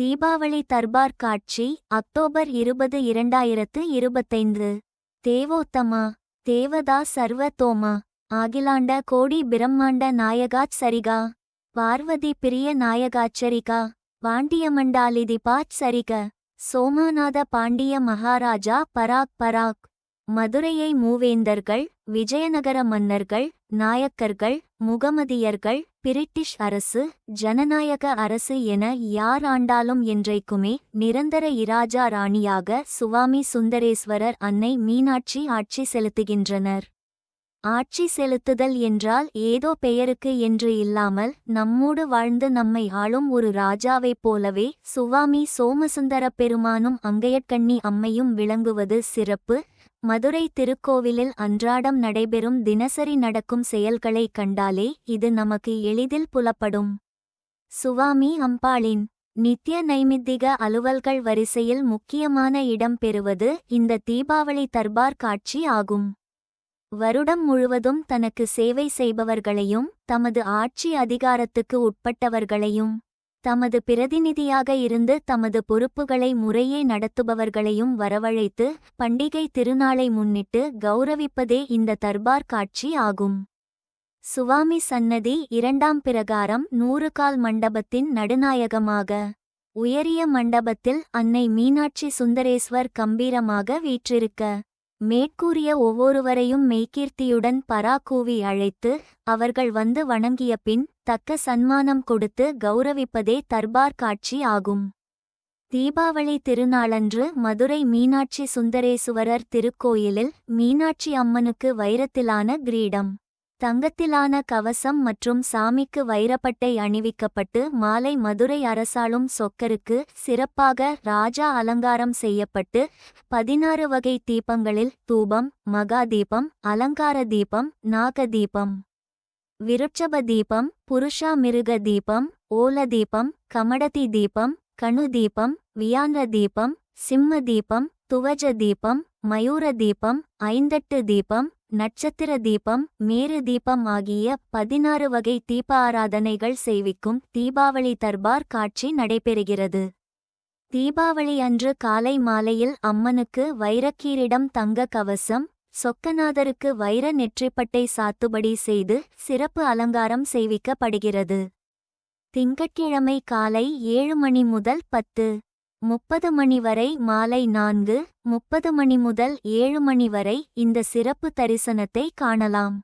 தீபாவளி தர்பார் காட்சி அக்டோபர் இருபது இரண்டாயிரத்து இருபத்தைந்து. தேவோத்தமா தேவதா சர்வதோமா ஆகிலாண்ட கோடி பிரம்மாண்ட நாயகாச் சரிகா. பார்வதி பிரிய நாயகாச்சரிகா பாண்டியமண்டாலிதிபாச் சரிக. சோமாநாத பாண்டிய மகாராஜா பராக் பராக். மதுரையை மூவேந்தர்கள் விஜயநகர மன்னர்கள் நாயக்கர்கள் முகமதியர்கள் பிரிட்டிஷ் அரசு ஜனநாயக அரசு என யார் ஆண்டாலும் என்றைக்குமே நிரந்தர இராஜா ராணியாக சுவாமி சுந்தரேஸ்வரர் அன்னை மீனாட்சி ஆட்சி செலுத்துகின்றனர். ஆட்சி செலுத்துதல் என்றால் ஏதோ பெயருக்கு என்று இல்லாமல் நம்மோடு வாழ்ந்து நம்மை ஆளும் ஒரு ராஜாவைப் போலவே சுவாமி சோமசுந்தரப் பெருமானும் அங்கையக்கண்ணி அம்மையும் விளங்குவது சிறப்பு. மதுரை திருக்கோவிலில் அன்றாடம் நடைபெறும் தினசரி நடக்கும் செயல்களை கண்டாலே இது நமக்கு எளிதில் புலப்படும். சுவாமி அம்பாளின் நித்ய நைமித்திக அலுவல்கள் வரிசையில் முக்கியமான இடம் பெறுவது இந்த தீபாவளி தர்பார் காட்சி ஆகும். வருடம் முழுவதும் தனக்கு சேவை செய்பவர்களையும் தமது ஆட்சி அதிகாரத்துக்கு உட்பட்டவர்களையும் தமது பிரதிநிதியாக இருந்து தமது பொறுப்புகளை முறையே நடத்துபவர்களையும் வரவழைத்து பண்டிகை திருநாளை முன்னிட்டு கௌரவிப்பதே இந்த தர்பார் காட்சி ஆகும். சுவாமி சன்னதி இரண்டாம் பிரகாரம் நூறுகால் மண்டபத்தின் நடுநாயகமாக உயரிய மண்டபத்தில் அன்னை மீனாட்சி சுந்தரேஸ்வர் கம்பீரமாக வீற்றிருக்க மேற்கூறிய ஒவ்வொருவரையும் மெய்கீர்த்தியுடன் பராக்கூவி அழைத்து அவர்கள் வந்து வணங்கிய பின் தக்க சன்மானம் கொடுத்து கௌரவிப்பதே தர்பார் காட்சி ஆகும். தீபாவளி திருநாளன்று மதுரை மீனாட்சி சுந்தரேசுவரர் திருக்கோயிலில் மீனாட்சி அம்மனுக்கு வைரத்திலான கிரீடம். தங்கத்திலான கவசம் மற்றும் சாமிக்கு வைரப்பட்டை அணிவிக்கப்பட்டு மாலை மதுரை அரசாளும் சொக்கருக்கு சிறப்பாக ராஜா அலங்காரம் செய்யப்பட்டு பதினாறு வகை தீபங்களில் தூபம் மகா தீபம் அலங்கார தீபம் நாக தீபம். விருட்சப தீபம் புருஷா மிருக தீபம் ஓல தீபம் கமடதி தீபம் கணு தீபம் வியான்ற தீபம் சிம்ம தீபம் துவஜ தீபம் மயூர தீபம் ஐந்தட்டு தீபம் நட்சத்திர தீபம் மேரு தீபம் ஆகிய பதினாறு வகை தீப ஆராதனைகள் செய்விக்கும் தீபாவளி தர்பார் காட்சி நடைபெறுகிறது. தீபாவளி அன்று காலை மாலையில் அம்மனுக்கு வைரக்கீரிடம் தங்க கவசம் சொக்கநாதருக்கு வைர நெற்றிப்பட்டை சாத்துபடி செய்து சிறப்பு அலங்காரம் செய்விக்கப்படுகிறது திங்கட்கிழமை காலை ஏழு மணி முதல் பத்து முப்பது மணி வரை மாலை நான்கு முப்பது மணி முதல் ஏழு மணி வரை இந்த சிறப்பு தரிசனத்தை காணலாம்.